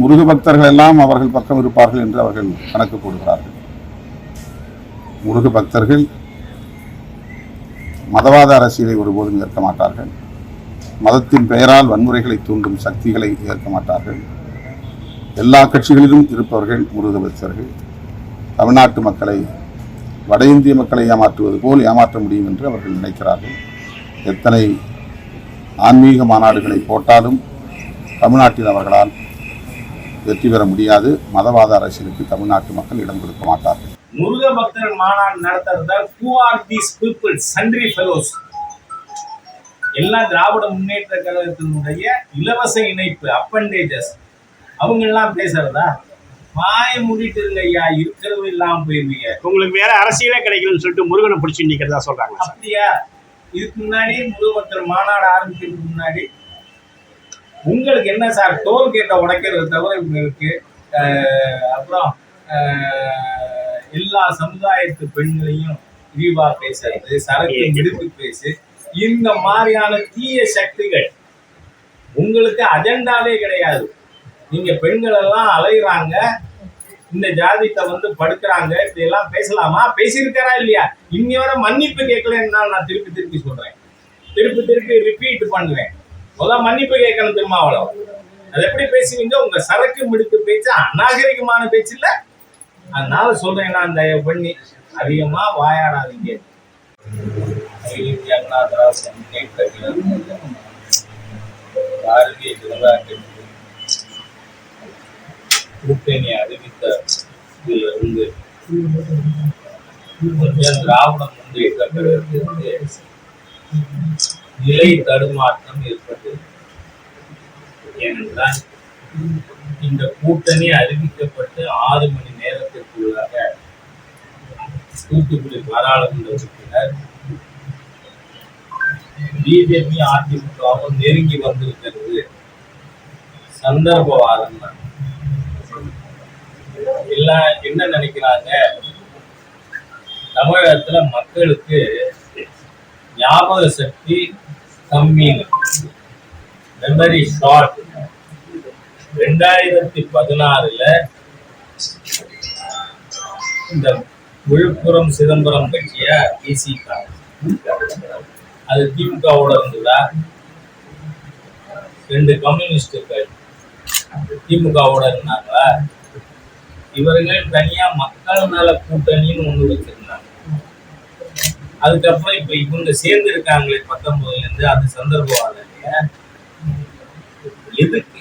முருக பக்தர்கள் எல்லாம் அவர்கள் பக்கம் இருப்பார்கள் என்று அவர்கள் கணக்கு போடுகிறார்கள். முருக பக்தர்கள் மதவாத அரசியலை ஒருபோதும் ஏற்க மாட்டார்கள். மதத்தின் பெயரால் வன்முறைகளை தூண்டும் சக்திகளை ஏற்க மாட்டார்கள். எல்லா கட்சிகளிலும் இருப்பவர்கள் முருக பக்தர்கள் தமிழ்நாட்டு மக்களை வட இந்திய மக்களை ஏமாற்றுவது போல் ஏமாற்ற முடியும் என்று அவர்கள் நினைக்கிறார்கள். எத்தனை ஆன்மீக மாநாடுகளை போட்டாலும் தமிழ்நாட்டில் அவர்களால் வெற்றி பெற முடியாது. மதவாத அரசியலுக்கு தமிழ்நாட்டு மக்கள் இடம் கொடுக்க மாட்டார்கள். முருக பக்தர் மாநாடு நடத்துறத? Who are these people sundry fellows எல்லாம் திராவிட முன்னேற்ற கழகத்தினுடைய இலவச இணைப்பு அப்பண்டேஜஸ் அவங்க எல்லாம் பேசுறதா? வாய மூடிட்டு இருங்க ஐயா இருக்கிறது இல்லாம போயிருவீங்க. உங்களுக்கு வேற அரசியலே கிடைக்கலன்னு சொல்லிட்டு முருகனை பிடிச்சி நிக்கிறதா சொல்றாங்க அப்படியா? இதுக்கு முன்னாடி முருக பக்தர் மாநாடு ஆரம்பிக்கிறதுக்கு முன்னாடி உங்களுக்கு என்ன சார்? டோல் கேட்டை உடைக்கிறது தவிர இவங்களுக்கு அப்புறம் எல்லா சமுதாயத்து பெண்களையும் இழிவா பேசுறது சரக்கு எடுத்து பேசு இந்த மாதிரியான தீய சக்திகள் உங்களுக்கு அஜெண்டாவே கிடையாது. நீங்க பெண்கள் எல்லாம் அலையிறாங்க இந்த ஜாதிக்க வந்து படுக்கிறாங்க இப்படி எல்லாம் பேசலாமா? பேசியிருக்காரா இல்லையா? இன்னி வரை மன்னிப்பு கேட்கலன்னு நான் திருப்பி திருப்பி சொல்றேன். திருப்பி திருப்பி ரிப்பீட் பண்ணுவேன். முதல்ல மன்னிப்பு கேட்கணும் திருமாவளவன் அது எப்படி பேசுவீங்க? உங்க சரக்கு மிடுக்கு பேச்சு? அநாகரிகமான பேச்சு இல்ல? அதனால சொல்றேன் நான் தயவு பண்ணி. அதிகமா வாயாடாதீங்க. பாரதிய ஜனதா கட்சி கூட்டணி அறிவித்த இதுல இருந்து திராவிட முன்னேற்ற கழகத்திற்கு நிலை தடுமாற்றம் ஏற்பட்டது ஏனென்றால் இந்த கூட்டணி அறிவிக்கப்பட்டு ஆறு மணி நேரத்திற்குள்ளாக தூத்துக்குடி பாராளுமன்ற உறுப்பினர் பிஜேபி அதிமுகவும் நெருங்கி வந்திருக்கிறது. சந்தர்ப்பவாதம் தான். எல்லாம் என்ன நினைக்கிறாங்க? தமிழகத்துல மக்களுக்கு ஞாபக சக்தி கம்மிங் மெமரி ஷார்ட் ரெண்டாயிரத்தி பதினாறுல இந்த விழுப்புரம் சிதம்பரம் கட்சியா விசிக அது திமுகவோட இருந்ததா? ரெண்டு கம்யூனிஸ்டுகள் திமுகவோட இருந்தாங்களா? இவர்கள் தனியா மக்கள் நல கூட்டணின்னு ஒண்ணு வச்சிருந்தாங்க. அதுக்கப்புறம் இப்ப இவங்க சேர்ந்து இருக்காங்களே பத்தொன்பதுல இருந்து அது சந்தர்ப்பவாத எதுக்கு?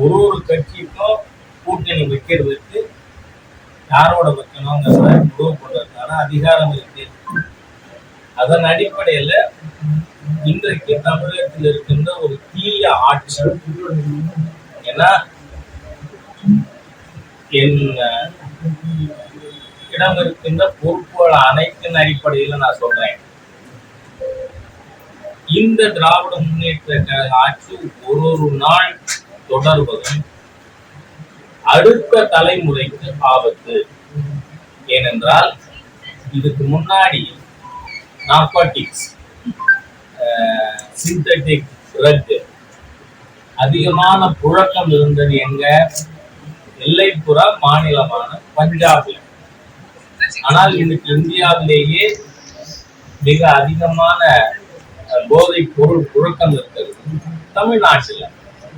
ஒரு ஒரு கட்சிக்கும் கூட்டணி வைக்கிறதுக்கு யாரோட வைக்கணுங்கிறத முடிவு பண்றதுக்கான அதிகாரம் இருக்கு. அதன் அடிப்படையில இன்றைக்கு தமிழகத்தில் இருக்கின்ற ஒரு தீய ஆட்சி. ஏன்னா என் இடம் இருக்கின்ற பொறுப்புகள் அனைத்தின் அடிப்படையில் நான் சொல்றேன். இந்த திராவிட முன்னேற்ற கழக ஆட்சி ஒரு ஒரு நாள் தொடர்வதும் அடுத்த தலைமுறைக்கு ஆபத்து. ஏனென்றால் இதுக்கு முன்னாடி நார்காட்டிக்ஸ் சிந்தட்டிக் ட்ரக் அதிகமான புழக்கம் இருந்தது எங்க? எல்லைப்புற மாநிலமான பஞ்சாபில். ஆனால் இன்னைக்கு இந்தியாவிலேயே மிக அதிகமான போதை பொருள் புழக்கம் இருக்கிறது. தமிழ்நாட்டில்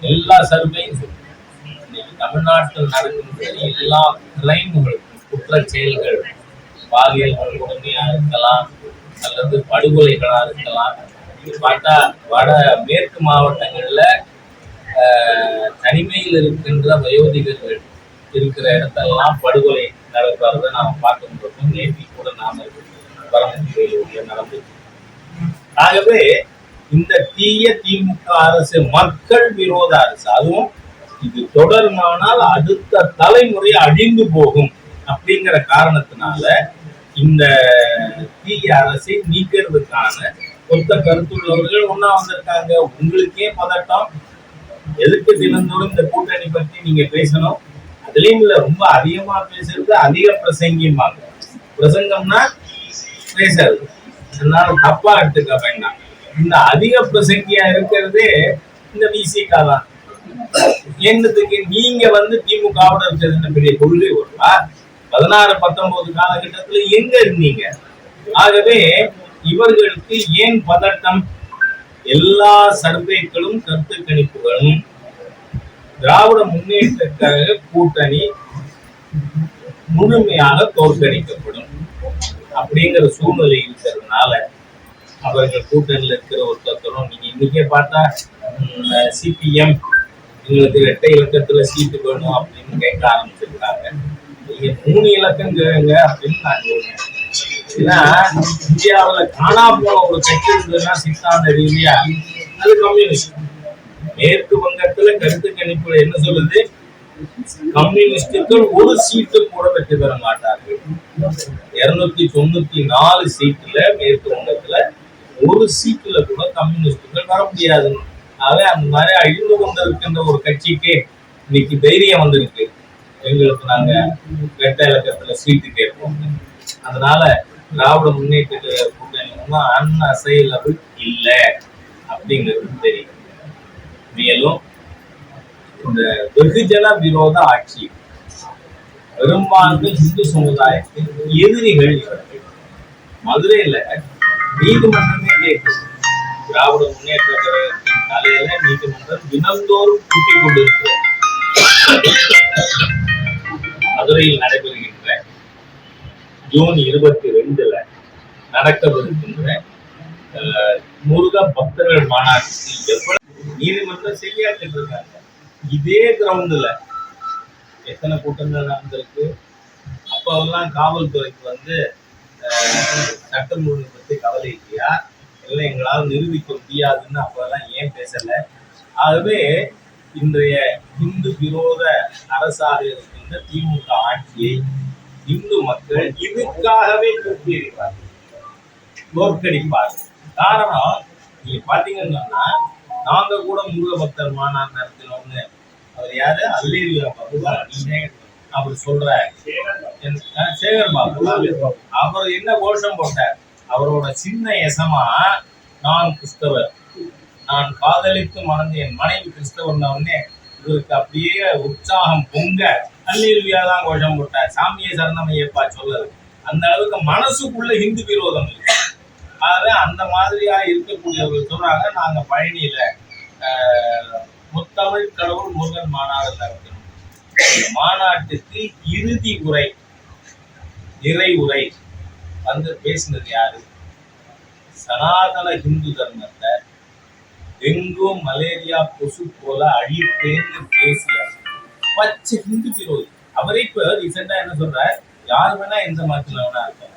எல்லா சர்வையும் இன்னைக்கு தமிழ்நாட்டில் நடக்கின்ற எல்லா கிரைம்களுக்கும் குற்ற செயல்கள் பாலியல் வன்கொடுமையா இருக்கலாம் அல்லது படுகொலைகளா இருக்கலாம் இது பார்த்தா வட மேற்கு மாவட்டங்கள்ல ஆஹ், தனிமையில் இருக்கின்ற வயோதிகர்கள் இருக்கிற இடத்தெல்லாம் படுகொலை நடக்கிறத நாம் பார்க்கின்றோம் நேற்று கூட நாம பரமத்தியில் நடந்து. ஆகவே இந்த தீய திமுக அரசு மக்கள் விரோத அரசு அதுவும் இது தொடருமானால் அடுத்த தலைமுறை அழிந்து போகும் அப்படிங்கிற காரணத்தினால இந்த தீய அரசை நீக்கிறதுக்கான கொத்த கருத்துள்ளவர்கள் ஒண்ணா வந்திருக்காங்க. உங்களுக்கே பதட்டம். எதுக்கு தினந்தோறும் இந்த கூட்டணி பத்தி நீங்க பேசணும்? அதுலயும் ரொம்ப அதிகமா பேசுறது அதிக பிரசங்கியமாங்க பிரசங்கம்னா பேசுறது. அதனால தப்பா எடுத்துக்க வேண்டாம். இந்த அதிக பிரசங்கியா இருக்கிறதே இந்த விசிகா தான். என்னத்துக்கு நீங்க வந்து திமுகவோட இருக்கிறது பெரிய கொள்கை ஒருவா பதினாறு பத்தொன்பது காலகட்டத்துல எங்க இருந்தீங்க? ஆகவே இவர்களுக்கு ஏன் பதட்டம்? எல்லா சர்வேக்களும் கருத்து கணிப்புகளும் திராவிட முன்னேற்ற கழக கூட்டணி முழுமையாக தோற்கடிக்கப்படும். அப்படிங்கிற சூழ்நிலை இருக்கிறதுனால அவர்கள் கூட்டணியில் இருக்கிற ஒருத்தரும் நீங்க இன்னைக்கே பார்த்தா சிபிஎம் எங்களுக்கு இரட்டை இலக்கத்துல சீட்டு வேணும் அப்படின்னு கேட்க ஆரம்பிச்சிருக்காங்க. நீங்க மூணு இலக்கம் கேளுங்க அப்படின்னு நான் சொல்றேன். ஏன்னா இந்தியாவுல காணா போன ஒரு கட்சி இருந்ததுன்னா சித்தாந்த ரீதியா அது கம்யூனிஸ்ட் மேற்கு வங்கத்துல கருத்து கணிப்பு என்ன சொல்லுது? கம்யூனிஸ்டுகள் ஒரு சீட்டு கூட வெற்றி பெற மாட்டார்கள். இருநூத்தி தொண்ணூத்தி நாலு சீட்டுல மேற்கு வங்கத்துல ஒரு சீட்டுல கூட கம்யூனிஸ்டுகள் வர முடியாது. ஆகவே அந்த மாதிரி அழிந்து கொண்டிருக்கின்ற ஒரு கட்சிக்கு இன்னைக்கு தைரியம் வந்திருக்கு. எங்களுக்கு நாங்க வெட்ட இலக்கத்துல சீட்டு கேட்போம். அதனால திராவிட முன்னேற்ற கூட்டணி வந்து அன்அசைலபிள் இல்லை அப்படிங்கிறது தெரியும். மேலும் இந்த வெகுஜன விரோத ஆட்சி பெரும்பான்மை இந்து சமுதாயத்தின் எதிரிகள் இவர்கள். மதுரையில நீதிமன்றமே கேட்குது திராவிட முன்னேற்ற கழகத்தின் தலையில நீதிமன்றம் தினந்தோறும் கூட்டிக் கொண்டிருக்கிறது. மதுரையில் நடைபெறுகின்ற ஜூன் இருபத்தி ரெண்டுல நடக்கவிருக்கின்ற அஹ், முருக பக்தர்கள் மாநாட்டில் எவ்வளவு நீதிமன்றம் செய்யாக்கிட்டு இருக்காங்க இதே கிரவுண்டில் எத்தனை கூட்டங்கள் நடந்திருக்கு? அப்போல்லாம் காவல்துறைக்கு வந்து சட்டம் ஒழுங்கு பற்றி கவலை இல்லையா? இல்லை எங்களால் நிரூபிக்க முடியாதுன்னு அப்போல்லாம் ஏன் பேசலை? ஆகவே இன்றைய இந்து விரோத அரசாக இருக்கின்ற திமுக ஆட்சியை இந்து மக்கள் இதுக்காகவே தூக்கியிருக்கிறார்கள் தோற்கடிப்பார்கள். காரணம் நீங்க பாத்தீங்கன்னா நாங்க கூட முருக பக்தர் மாநாடு நடத்தினோம்னு அவர் யாரு? அல்லேரியா பாபு. அவர் சொல்றாரு சேகர் பாபு. அவர் என்ன கோஷம் போட்டார்? அவரோட சின்ன எசமா நான் கிறிஸ்தவர். நான் காதலித்து மணந்து என் மனைவி கிறிஸ்தவர் உடனே இவருக்கு அப்படியே உற்சாகம் பொங்க அல்லேலுயா தான் கோஷம் போட்டார். சாமியை சரணமையப்பா சொல்லது அந்த அளவுக்கு மனசுக்குள்ள ஹிந்து விரோதம் இல்லை. ஆகவே அந்த மாதிரியா இருக்கக்கூடியவர்கள் சொல்றாங்க. நாங்க பழனியில ஆஹ், முத்தமிழ் கடவுள் முருகன் மாநாடு நடத்தணும். மாநாட்டுக்கு இறுதி உரை நிறை உரை வந்து பேசினது யாரு? சனாதன இந்து தர்மத்தை டெங்கும் மலேரியா கொசு போல அழிப்பேன்னு பேசியார் பச்சை ஹிந்து விரோதி அவரே இப்ப ரீசெண்டா என்ன சொல்றார்? யார் வேணா எந்த மதத்துல வேணா இருக்கலாம்.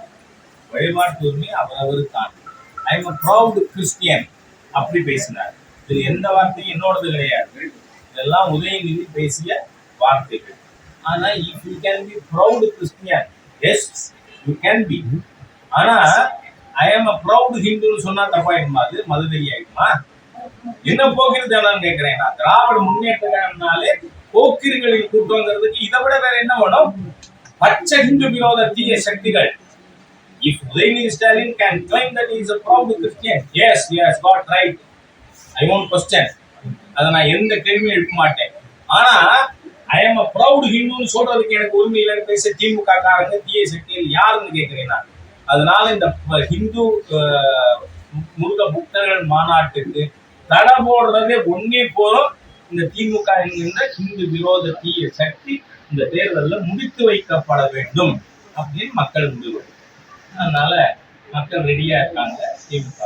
வழிபாட்டு உரிமை அவரவர் தான் ஐ எம் ப்ரௌட் கிறிஸ்டியன் அப்படி பேசினார். இது எந்த வார்த்தையும் என்னோடது கிடையாது. இதெல்லாம் உதயநிதி பேசிய வார்த்தைகள். ஆனா if you can be proud Christian yes you can be ஆனா ஐ எம் அ ப்ரௌடு ஹிந்துன்னு சொன்னா தப்பாயிடுமா அது? மதுரை ஆயிடுமா என்ன போக்கிரி தானு கேட்கிறேன். நான் திராவிட முன்னேற்றம்னாலே போக்கிரிகளின் கூட்டங்கிறதுக்கு இதை விட வேற என்ன வேணும்? பச்சை ஹிந்து விரோத தீய சக்திகள். இஃப் Stalin can can that that is a proud Christian yes he has got right. I won't question. அதை நான் எந்த கேள்வியும் எழுப்ப மாட்டேன். ஆனா ஐ எம் அ ப்ரௌட் ஹிந்துன்னு சொல்றதுக்கு எனக்கு உரிமை இல்லைன்னு பேச திமுக காரங்க தீய சக்தியில் யாருன்னு கேட்கிறேன் நான். அதனால இந்த ஹிந்து முருக புக்தர்கள் மாநாட்டுக்கு தடை போடுறதே ஒன்னே போதும். இந்த திமுக என்கின்ற ஹிந்து விரோத தீய சக்தி இந்த தேர்தலில் முடித்து வைக்கப்பட வேண்டும் அப்படின்னு மக்கள் முடிவு. அதனால மக்கள் ரெடியா இருக்காங்க. திமுக.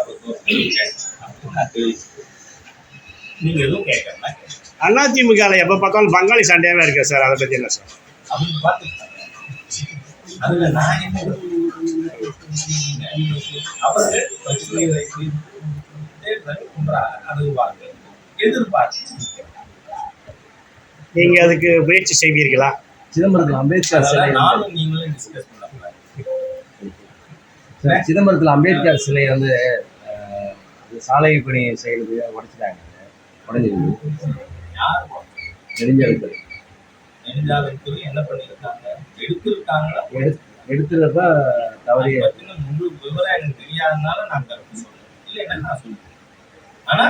நீங்க எதுவும் கேட்கறேன் அதிமுகவில் எப்போ பார்த்தாலும் பங்காளி சண்டையாகவே இருக்கு சார். அதை பற்றி என்ன சார்? அப்படின்னு பார்த்துக்கிட்டாங்க அதுல நான் என்ன அவர்கள் பிரச்சனை வைத்து தேர்தல் ஒன்றாக அணுகுவார்கள். எதிர்பார்த்து நீங்கள் அதுக்கு முயற்சி செய்வீர்களா? சிதம்பரத்தில் அம்பேத்கர் நானும் நீங்களும் டிஸ்கஸ் பண்ண சிதம்பரத்தில் அம்பேத்கர் சிலை வந்து சாலை பணி செய்யறது உடைச்சிட்டாங்க. உடஞ்சிருக்கு யார் நெடுஞ்சாலைத்துறை நெடுஞ்சாலைத்துறை என்ன பண்ணியிருக்காங்க எடுத்திருக்காங்களா எடுத்து எடுத்துறப்ப தவறிய அதை முழு விவரம் எனக்கு தெரியாதனால நான் கருத்து சொல்றேன் இல்லைன்னா நான் சொல்றேன் ஆனா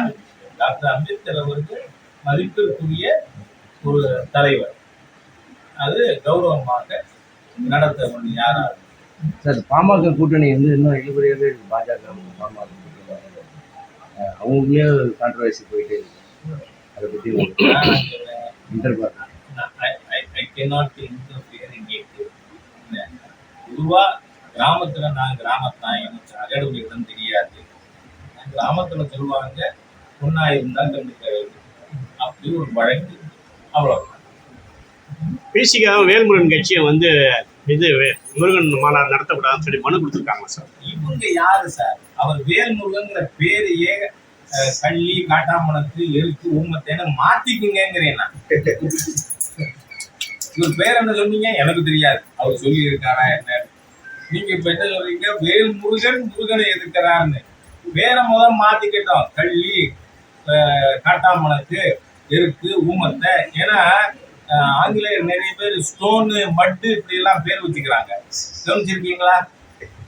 டாக்டர் அம்பேத்கர் அவருக்கு மதிப்பிற்குரிய ஒரு தலைவர். அது கௌரவமாக நடத்த யாராக யாரா சார் பாமக கூட்டணி வந்து இன்னும் இழுபறியாகவே இருக்கு. பாஜக பாமக கூட்டணி. அவங்களுக்குள்ளே கான்ட்ரவர்சி போயிட்டே இருக்கு. அதை பற்றி இன்டர்பார் ஐ கேனாட் இன்டர்ஃபியர் இன் பொதுவா கிராமத்துல நான் கிராமத்தான். எனக்கு அகடுமையிடம் தெரியாது. கிராமத்துல சொல்லுவாங்க பொண்ணா இருந்தா கண்டுக்க வேண்டும் அப்படி ஒரு வழக்கு. அவ்வளவு பிசிகாவும் வேல்முருகன் கட்சியை வந்து இது முருகன் மாநாடு நடத்தக்கூடாதுன்னு சொல்லி மனு கொடுத்துருக்காங்க சார். இவங்க யாரு சார்? அவர் வேல்முருகங்கிற பேரையே கள்ளி காட்டாமணத்து எழுத்து ஊமத்தேன்னு மாத்திக்குங்கிறேன் நான். இவர் பேர் என்ன சொன்னீங்க? எனக்கு தெரியாது. அவர் சொல்லி இருக்காரா என்ன? நீங்க இப்ப என்ன சொல்றீங்க? வேல்முருகன் முருகனை எதிர்க்கிறாருன்னு வேற முதல் மாத்திக்கிட்டோம். கள்ளி அஹ், காட்டாமணத்து எருக்கு ஊமத்தை. ஏன்னா ஆங்கிலேயர் நிறைய பேர் ஸ்டோனு மட்டு இப்படி எல்லாம் பேர் வச்சுக்கிறாங்க. கவனிச்சிருக்கீங்களா?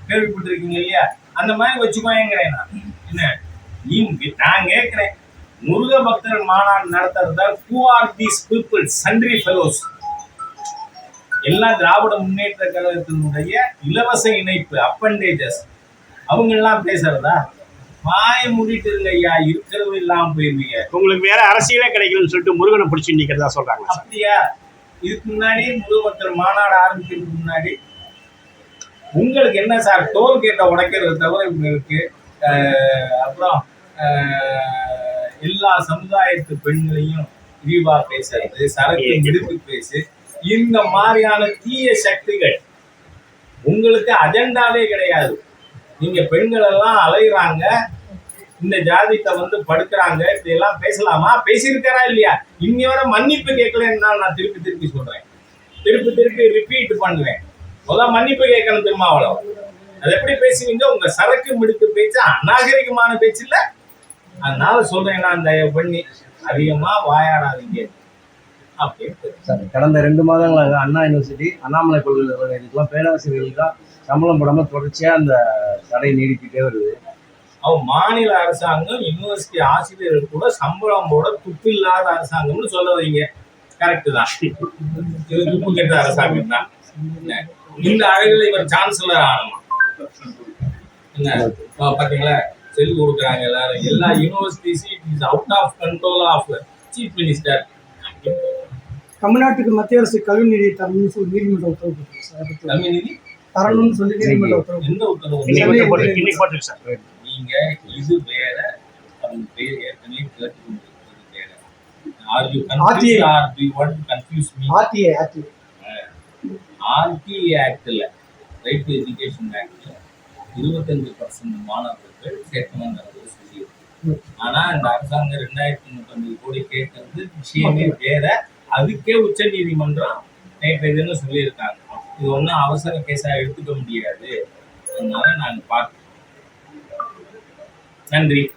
கேள்விப்பட்டிருக்கீங்க இல்லையா? அந்த மாதிரி வச்சுக்கோங்கிறேன் நான். என்ன? நீ நான் கேட்குறேன். முருக பக்தர் மாநாடு நடத்துறதா? Who are these people sundry fellows எல்லாம் திராவிட முன்னேற்ற கழகத்தினுடைய இலவச இணைப்பு அப்பண்டேஜஸ் அவங்க எல்லாம் பேசுறதா? வாய மூடிட்டு இருங்க ஐயா. இருக்கிறது இல்லாம போயிருவீங்க உங்களுக்கு வேற அரசியலே கிடைக்கலன்னு சொல்லிட்டு முருகனை பிடிச்சி நிக்கிறதா சொல்றாங்க அப்படியா? இதுக்கு முன்னாடி முருகபக்தர் மாநாடு ஆரம்பிக்கிறதுக்கு முன்னாடி உங்களுக்கு என்ன சார்? டோல் கேட்ட உடைக்கிறது தவிர உங்களுக்கு அஹ், அப்புறம் எல்லா சமுதாயத்து பெண்களையும் விரிவா பேசுறது சரக்கு விடுப்பு பேசு இந்த மாதிரியான தீய சக்திகள் உங்களுக்கு அஜெண்டாவே கிடையாது. நீங்க பெண்கள் எல்லாம் அலையிறாங்க. இந்த ஜாதித்தை வந்து படுக்கிறாங்க. இப்படி எல்லாம் பேசலாமா? பேசியிருக்காரா இல்லையா? இன்னி வரை மன்னிப்பு கேட்கலன்னு நான் திருப்பி திருப்பி சொல்றேன். திருப்பி திருப்பி ரிப்பீட் பண்ணுவேன். முதல்ல மன்னிப்பு கேட்கணும் திருமாவளவன் அது எப்படி பேசுவீங்க? உங்க சரக்கு மிடுக்கு பேச்சு அநாகரிகமான பேச்சு இல்ல? அதனால சொல்றேன் நான் தயவு பண்ணி. அதிகமா வாயாடாதீங்க. அப்படின்னு சார் கடந்த ரெண்டு மாதங்களாக அண்ணா யூனிவர்சிட்டி அண்ணாமலை பல்கலைக்கழகத்துக்குலாம் பேராசிரியர்களுக்கு சம்பளம் போடாமல் தொடர்ச்சியாக அந்த தடை நீடிக்கிட்டே வருது. அவன் மாநில அரசாங்கம் யூனிவர்சிட்டி ஆசிரியர்கள் கூட சம்பளம் போட துப்பு இல்லாத அரசாங்கம்னு சொல்ல வைங்க. கரெக்ட் தான். இது துப்பு கெட்ட அரசாங்கம் தான்? இந்த அழகுல இவர் சான்சலர் ஆகணுமா என்ன? ஆ, பாத்தீங்களா? சொல்லி கொடுக்குறாங்க எல்லாரும். எல்லா யூனிவர்சிட்டிஸும் it is out of control of chief minister தமிழ்நாட்டுக்கு மத்திய அரசு கல்வி நிதியை தரணும்னு சொல்லி நீதிமன்ற உத்தரவு தமிழ் நிதி? தரணும்னு சொல்லி நீதிமன்ற உத்தரவு எந்த உத்தரவு இன்னைக்கு வந்து போட்டு இன்னைக்கு போட்டுருக்கு சார். நீங்க இது வேற அவங்க பேர் ஏற்கனவே கேட்டுக்கொண்டிருக்கிறது வேற. Are you confuse or do want confuse me RTI RTI RT ஆக்ட்ல right to education ஆக்ட்ல இருபத்தஞ்சு பர்சன்ட் மாணவர்கள் சொல்லி ஆனா இந்த அரசாங்கம் ரெண்டாயிரத்தி முப்பத்தஞ்சு கோடி கேட்கறது விஷயமே வேற. அதுக்கே உச்ச நீதிமன்றம் நேற்று இதுன்னு சொல்லியிருக்காங்க? இது ஒன்றும் அவசர கேஸா எடுத்துக்க முடியாது. அதனால நாங்க பார்க்க நன்றி.